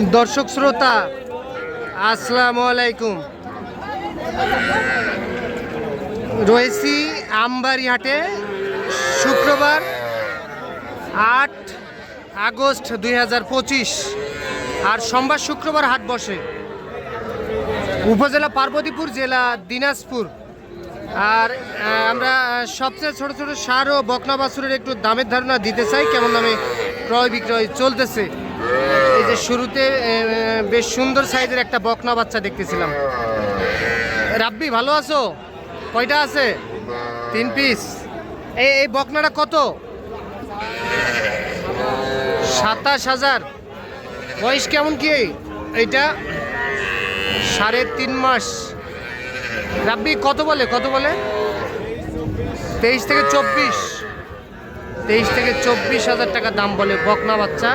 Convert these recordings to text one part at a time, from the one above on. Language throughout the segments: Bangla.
দর্শক শ্রোতা, আসসালামু আলাইকুম। রয়েছি আমবাড়ি হাটে শুক্রবার আট আগস্ট দুই হাজার পঁচিশ, আর সোমবার শুক্রবার হাট বসে। উপজেলা পার্বতীপুর, জেলা দিনাজপুর। আর আমরা সবচেয়ে ছোট ছোট সার ও বকনা বাছুরের একটু দামের ধারণা দিতে চাই, কেমন দামে ক্রয় বিক্রয় চলতেছে। এই যে শুরুতে বেশ সুন্দর সাইজের একটা বকনা বাচ্চা দেখতেছিলাম। রাব্বি ভালো আছো? কয়টা আছে? তিন পিস। এই এই বকনাটা কত? সাতাশ হাজার। বয়স কেমন কি এইটা সাড়ে তিন মাস। রাব্বি কত বলে? কত বলে? তেইশ থেকে চব্বিশ। তেইশ থেকে চব্বিশ হাজার টাকা দাম বলে বকনা বাচ্চা।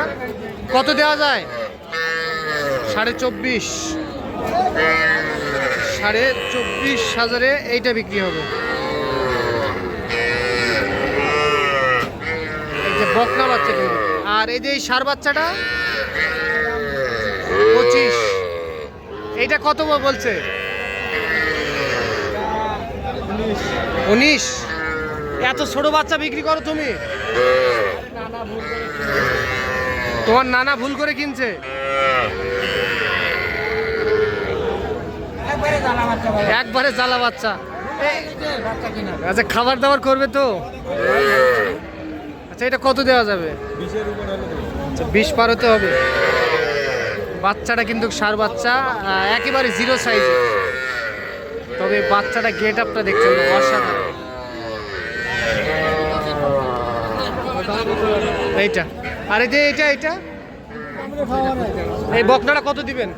কত দেওয়া যায়? সাড়ে চব্বিশ। সাড়ে চব্বিশ হাজারে এইটা বিক্রি হবে। বকনা বাচ্চা আর এই যে এই সার বাচ্চাটা, পঁচিশ। এইটা কত বলছে? উনিশ? এত ছোট বাচ্চা বিক্রি করো তুমি। তোমার নানা ভুল করে কিনছে। একবারে জ্বালা বাচ্চা আচ্ছা খাবার দাবার করবে তো? আচ্ছা এটা কত দেওয়া যাবে? আচ্ছা বিশ পার হতে হবে। বাচ্চাটা কিন্তু সার বাচ্চা একেবারে জিরো সাইজ। তবে বাচ্চাটা গেট আপটা দেখছেন অসাধারণ। এইটা। আর এই যে এইটা এইটা এই বকনাটা কত দিবেন?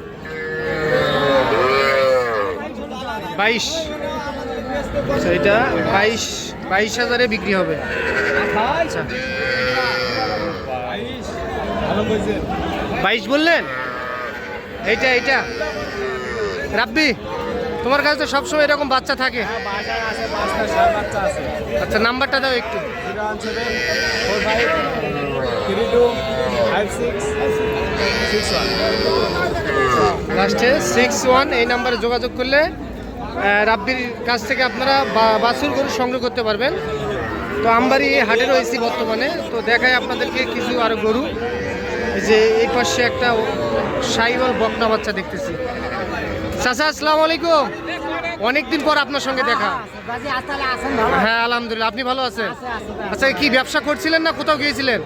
বাইশ। আচ্ছা এটা বাইশ বাইশ হাজারে বিক্রি হবে। আচ্ছা। বাইশ বললেন? এইটা এইটা। রাব্বি, তোমার কাছে তো সবসময় এরকম বাচ্চা থাকে। আচ্ছা নাম্বারটা দাও একটু। লাস্টে সিক্স ওয়ান এই নাম্বারে যোগাযোগ করলে রাব্বির কাছ থেকে আপনারা বাছুর গরু সংগ্রহ করতে পারবেন। তো আমবাড়ি হাটে রয়েছি বর্তমানে, তো দেখায় আপনাদেরকে কিছু আরও গরু। যে এই পাশে একটা সাইওয়াল বকনা বাচ্চা দেখতেছি। চাচা, আসসালামু আলাইকুম। অনেকদিন পর আপনার সঙ্গে দেখা। ভালো হ্যাঁ আলহামদুলিল্লাহ। আপনি ভালো আছেন? আছে, আছে, আছে। আচ্ছা কি ব্যবসা করছিলেন না কোথাও গিয়েছিলেন?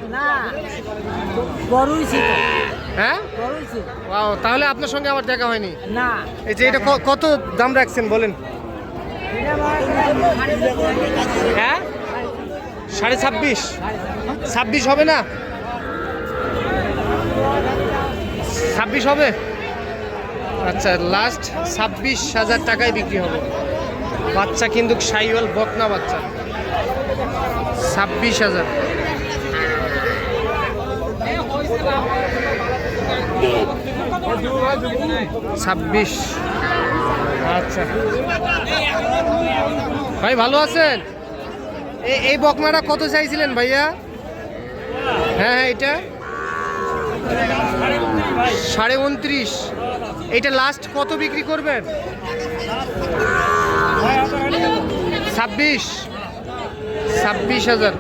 হ্যাঁ? Wow, তাহলে আপনার সঙ্গে আমার দেখা হয়নি? না। এই যে এটা কত দাম রাখছেন বলেন? হ্যাঁ? সাড়ে ছাব্বিশ। ছাব্বিশ হবে না? ছাব্বিশ হবে? আচ্ছা লাস্ট ছাব্বিশ হাজার টাকায় বিক্রি হবে। বাচ্চা কিন্তু সাইওয়াল, বকনা বাচ্চা। ছাব্বিশ হাজার। ছাব্বিশ। আচ্ছা। ভাই, ভালো আছেন? এই বকনাটা কত চাইছিলেন ভাইয়া? হ্যাঁ হ্যাঁ এটা? সাড়ে উনত্রিশ। এইটা লাস্ট কত বিক্রি করবেন? ছাব্বিশ। ছাব্বিশ হাজার।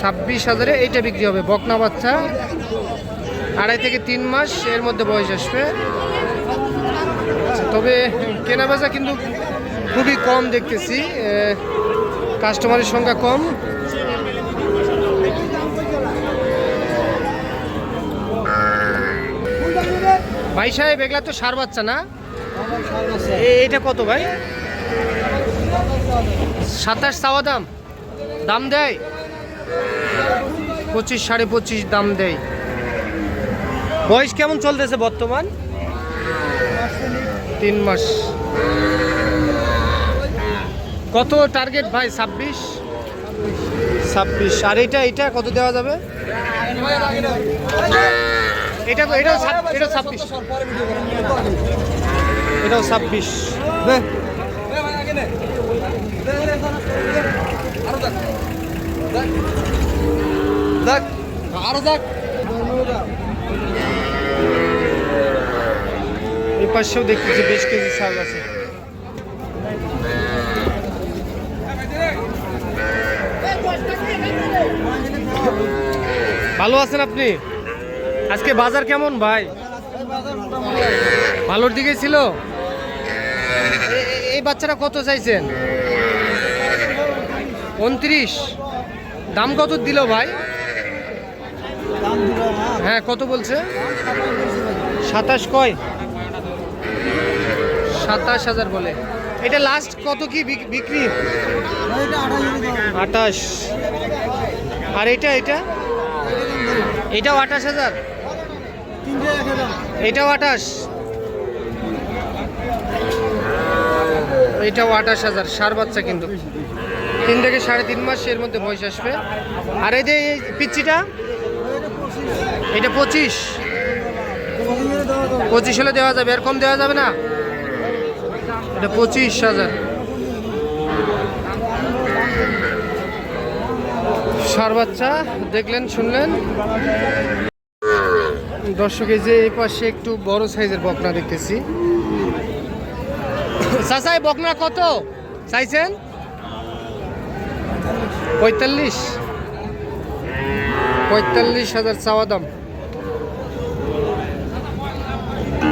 ছাব্বিশ হাজারে এইটা বিক্রি হবে বকনা বাচ্চা। আড়াই থেকে তিন মাস এর মধ্যে বয়স আসবে। আচ্ছা, তবে কেনা বেচা কিন্তু খুবই কম দেখতেছি। কাস্টমারের সংখ্যা কম। ভাই সাহেব এগুলা তো সার বাচ্চা না? এটা কত ভাই? সাতাশ চাওয়া দাম। দাম দেয়? পঁচিশ সাড়ে পঁচিশ দাম দেয়। বয়স কেমন চলতেছে বর্তমান? তিন মাস। কত টার্গেট ভাই ছাব্বিশ? ছাব্বিশ। আর এটা এটা কত দেওয়া যাবে? এটা এটাও ছাব- এটাও ছাব্বিশ। এটাও ছাব্বিশ। দেখ। আরও যাক এই পাশেও দেখতেছি বেশ কিছু শাক আছে। ভালো আছেন আপনি? আজকে বাজার কেমন ভাই? ভালোর দিকে ছিল? এই বাচ্চাটা কত চাইছেন? উনত্রিশ। দাম কত দিল ভাই? হ্যাঁ কত বলছে? সাতাশ কয়? সাতাশ হাজার বলে। এটা লাস্ট কত কি বিক- বিক্রি? আঠাশ। আর এটা এটা? এটাও আঠাশ হাজার? এটাও আঠাশ। এটাও আঠাশ হাজার, সার বাচ্চা কিন্তু। তিন থেকে সাড়ে তিন মাস এর মধ্যে বয়স আসবে। আর এই যে এই পিচ্চিটা এটা পঁচিশ। পঁচিশ হলে দেওয়া যাবে এরকম দেওয়া যাবে না? এটা পঁচিশ হাজার। সার বাচ্চা, দেখলেন, শুনলেন? দর্শক, এই যে পাশে একটু বড় সাইজের বকনা দেখতেছি। চাচাই বকনা কত? চাইছেন? পঁয়তাল্লিশ। পঁয়তাল্লিশ হাজার চাওয়া দাম।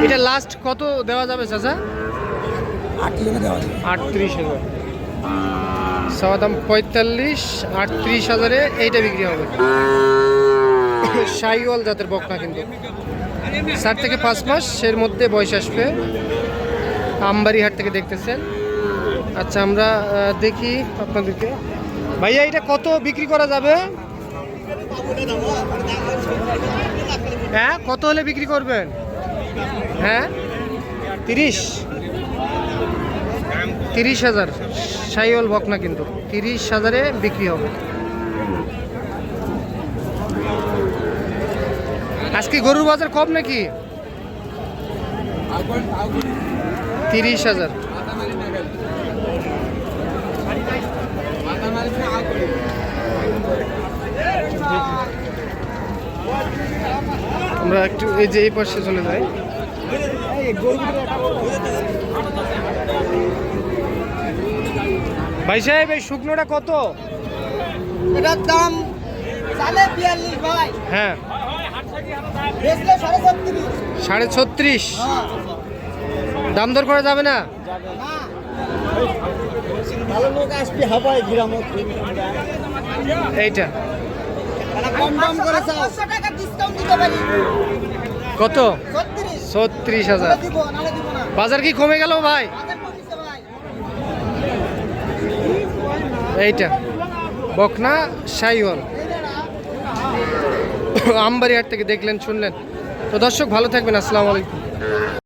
এটা লাস্ট কত দেওয়া যাবে, চাচা? আটত্রিশ হাজার। চাওয়া দাম পঁয়তাল্লিশ, আটত্রিশ হাজারে এইটা বিক্রি হবে। সাইওয়াল জাতের বকনা কিন্তু। চার থেকে পাঁচ মাস এর মধ্যে বয়স আসবে। আমবাড়ি হাট থেকে দেখতেছেন। আচ্ছা আমরা দেখি আপনাদেরকে। ভাইয়া, এটা কত বিক্রি করা যাবে? হ্যাঁ কত হলে বিক্রি করবেন? হ্যাঁ? তিরিশ? তিরিশ হাজার। সাইওয়াল বকনা কিন্তু। তিরিশ হাজারে বিক্রি হবে। আজকে গরুর বাজার কম নাকি? তিরিশ হাজার। আমরা একটু এই যে এই পাশে চলে যাই। ভাই সাহেব এই শুকনোটা কত? এটার দাম চালে বিয়াল্লিশ ভাই। হ্যাঁ। সাড়ে ছত্রিশ। দাম দর করা যাবে না? এইটা। কত? ছত্রিশ হাজার। বাজার কি কমে গেল ভাই? এইটা। বকনা সাইওয়াল আমবাড়ি হাট থেকে দেখলেন শুনলেন। তো দর্শক ভালো থাকবেন আসসালামু আলাইকুম।